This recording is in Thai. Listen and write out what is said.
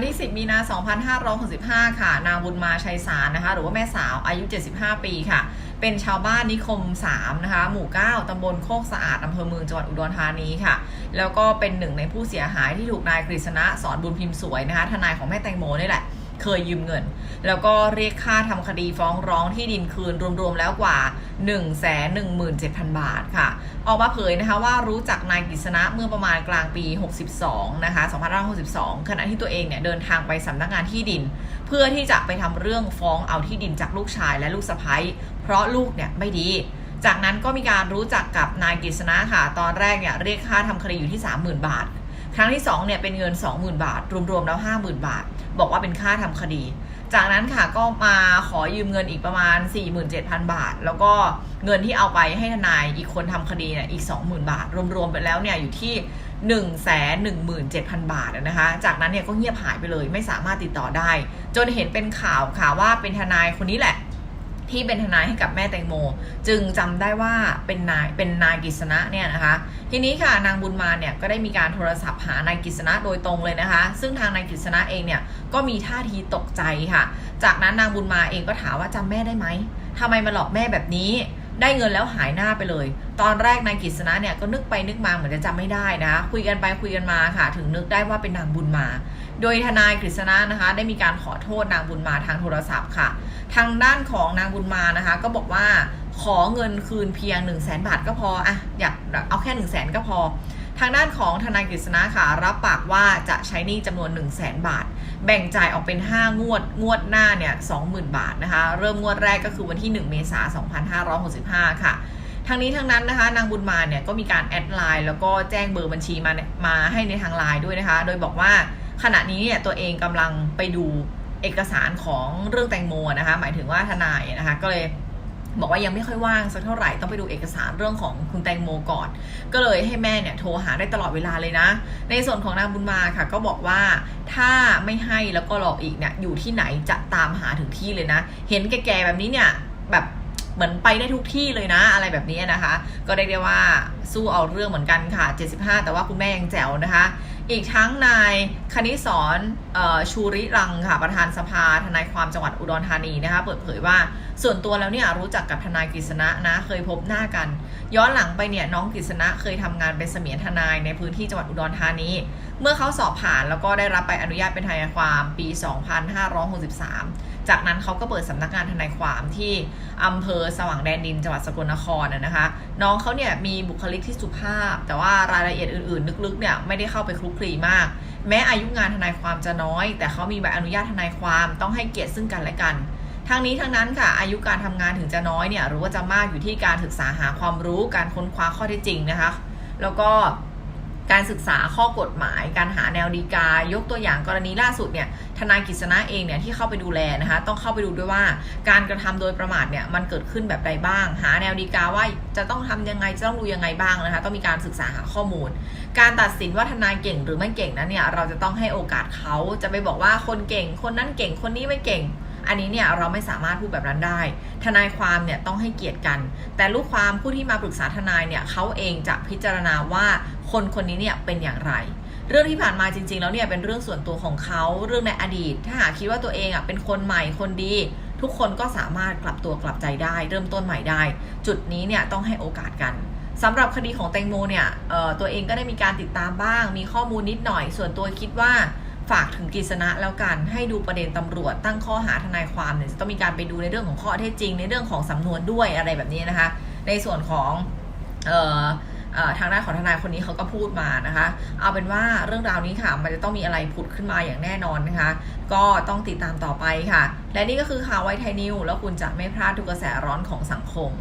วันที่ 10 มีนา2565 ค่ะ นางบุญมาชัยสารนะคะ หรือว่าแม่สาวอายุ 75 ปีค่ะ เป็นชาวบ้านนิคม 3 นะคะ หมู่ 9 ตำบลโคกสะอาด อำเภอเมืองจังหวัดอุดรธานีค่ะ แล้วก็เป็นหนึ่งในผู้เสียหายที่ถูกนายกฤษณะสอนบุญพิมพ์สวยนะคะ ทนายของแม่แตงโมนี่แหละ เคยยืมเงิน แล้วก็เรียกค่าทำคดีฟ้องร้องที่ดินคืนรวมๆแล้วกว่า 1 1 7 0 0 0 บาทค่ะ ออกมาเผยนะคะว่ารู้จักนายกฤษณะเมื่อประมาณกลางปี 62 นะคะ2562 ขณะที่ตัวเองเนี่ยเดินทางไปสำนักงานที่ดิน เพื่อที่จะไปทำเรื่องฟ้องเอาที่ดินจากลูกชายและลูกสะใภ้เพราะลูกเนี่ยไม่ดีจากนั้นก็มีการรู้จักกับนายกฤษณะค่ะ ตอนแรกเนี่ยเรียกค่าทำคดีอยู่ที่ 30,000 บาท ครั้งที่2เนี่ยเป็นเงิน 20,000 บาท รวมๆแล้ว 50,000 บาท บอกว่าเป็นค่าทำคดี จากนั้นค่ะก็มาขอยืมเงินอีกประมาณ 47,000 บาท แล้วก็เงินที่เอาไปให้ทนายอีกคนทำคดีเนี่ยอีก 20,000 บาท รวมๆไปแล้วเนี่ยอยู่ที่117,000 บาทนะคะ จากนั้นเนี่ยก็เงียบหายไปเลย ไม่สามารถติดต่อได้ จนเห็นเป็นข่าวค่ะว่าเป็นทนายคนนี้แหละ ที่เป็นทนายให้กับแม่แตงโม จึงจำได้ว่าเป็นนายเป็นนายกฤษณะเนี่ยนะคะ ทีนี้ค่ะนางบุญมาเนี่ยก็ได้มีการโทรศัพท์หานายกฤษณะโดยตรงเลยนะคะ ซึ่งทางนายกฤษณะเองเนี่ยก็มีท่าทีตกใจค่ะ จากนั้นนางบุญมาเองก็ถามว่าจำแม่ได้ไหมทำไมมาหลอกแม่แบบนี้ ได้เงินแล้วหายหน้าไปเลย ตอนแรกนายกฤษณะเนี่ยก็นึกไปนึกมาเหมือนจะจำไม่ได้นะ คุยกันไปคุยกันมาค่ะ ถึงนึกได้ว่าเป็นนางบุญมา โดยทนายกฤษณะนะคะ ได้มีการขอโทษนางบุญมาทางโทรศัพท์ค่ะ ทางด้านของนางบุญมานะคะ ก็บอกว่าขอเงินคืนเพียง 1 0 0 0 0แบาทก็พออะอยากเอาแค่ 1 0 0 0 0แก็พอ ทางด้านของทนายกฤษณะค่ะ รับปากว่าจะใช้หนี้จำนวน 1 0 0 0 0แบาท แบ่งจ่ายออกเป็น 5 งวด งวดหน้าเนี่ย20,000 บาทนะคะ เริ่มงวดแรกก็คือวันที่ 1 เมษายน2565 ค่ะทางนี้ทั้งนั้นนะคะนางบุญมาเนี่ยก็มีการแอดไลน์แล้วก็แจ้งเบอร์บัญชีมาเนี่ยมาให้ในทางไลน์ด้วยนะคะ โดยบอกว่าขณะนี้เนี่ยตัวเองกำลังไปดูเอกสารของเรื่องแตงโมนะคะ หมายถึงว่าทนายนะคะ ก็เลย บอกว่ายังไม่ค่อยว่างสักเท่าไหร่ต้องไปดูเอกสารเรื่องของคุณแตงโมก่อน ก็เลยให้แม่เนี่ยโทรหาได้ตลอดเวลาเลยนะ ในส่วนของนางบุญมาค่ะ ก็บอกว่าถ้าไม่ให้แล้วก็หลอกอีกเนี่ยอยู่ที่ไหนจะตามหาถึงที่เลยนะ เห็นแก่ๆแบบนี้เนี่ยแบบเหมือนไปได้ทุกที่เลยนะ อะไรแบบนี้นะคะ ก็ได้เรียกว่าสู้เอาเรื่องเหมือนกันค่ะ 75 แต่ว่าคุณแม่ยังแจ๋วนะคะ อีกทั้งนายคณิศรชูริรังค่ะประธานสภาทนายความจังหวัดอุดรธานีนะคะเปิดเผยว่าส่วนตัวแล้วเนี่ยรู้จักกับทนายกฤษณะนะเคยพบหน้ากัน ย้อนหลังไปเนี่ยน้องกฤษณะเคยทำงานเป็นเสมียนทนายในพื้นที่จังหวัดอุดรธานี เมื่อเขาสอบผ่านแล้วก็ได้รับใบอนุญาตเป็นทนายความปี 2563 จากนั้นเขาก็เปิดสำนักงานทนายความที่อำเภอสว่างแดนดินจังหวัดสกลนครนะคะ น้องเขาเนี่ยมีบุคลิกที่สุภาพ แต่ว่ารายละเอียดอื่นๆ ลึกๆเนี่ยไม่ได้เข้าไปคลุกคลีมาก แม้อายุงานทนายความจะน้อย แต่เขามีใบอนุญาตทนายความต้องให้เกียรติซึ่งกันและกันทางนี้ทั้งนั้นค่ะอายุการทำงานถึงจะน้อยเนี่ยหรือว่าจะมากอยู่ที่การศึกษาหาความรู้การค้นคว้าข้อเท็จจริงนะคะ แล้วก็ การศึกษาข้อกฎหมาย การหาแนวดีกายกตัวอย่างกรณีล่าสุดเนี่ยทนายกฤษณะเองเนี่ยที่เข้าไปดูแลนะคะต้องเข้าไปดูด้วยว่า การกระทำโดยประมาทเนี่ยมันเกิดขึ้นแบบใดบ้าง หาแนวดีกาว่าจะต้องทำยังไงจะต้องดูยังไงบ้างนะคะต้องมีการศึกษาหาข้อมูล การตัดสินว่าทนายเก่งหรือไม่เก่งนั้นเนี่ยเราจะต้องให้โอกาสเขาจะไปบอกว่าคนเก่ง คนนั้นเก่งคนนี้ไม่เก่ง อันนี้เนี่ยเราไม่สามารถพูดแบบนั้นได้ ทนายความเนี่ยต้องให้เกียรติกัน แต่ลูกความผู้ที่มาปรึกษาทนายเนี่ยเขาเองจะพิจารณาว่าคนคนนี้เนี่ยเป็นอย่างไร เรื่องที่ผ่านมาจริง ๆ แล้วเนี่ยเป็นเรื่องส่วนตัวของเขาเรื่องในอดีต ถ้าหากคิดว่าตัวเองอะเป็นคนใหม่คนดี ทุกคนก็สามารถกลับตัวกลับใจได้ เริ่มต้นใหม่ได้ จุดนี้เนี่ยต้องให้โอกาสกันสำหรับคดีของแตงโมเนี่ยตัวเองก็ได้มีการติดตามบ้าง มีข้อมูลนิดหน่อย ส่วนตัวคิดว่า ฝากถึงกฤษณะแล้วกันให้ดูประเด็นตำรวจตั้งข้อหาทนายความเนี่ยจะต้องมีการไปดูในเรื่องของข้อเท็จจริง ในเรื่องของสำนวนด้วยอะไรแบบนี้นะคะ ในส่วนของเอ่อทางด้านของทนายคนนี้เขาก็พูดมานะคะ เอาเป็นว่าเรื่องราวนี้ค่ะ มันจะต้องมีอะไรผุดขึ้นมาอย่างแน่นอนนะคะ ก็ต้องติดตามต่อไปค่ะ และนี่ก็คือข่าวไวไทยนิวแล้วคุณจะไม่พลาดทุกกระแสร้อนของสังคม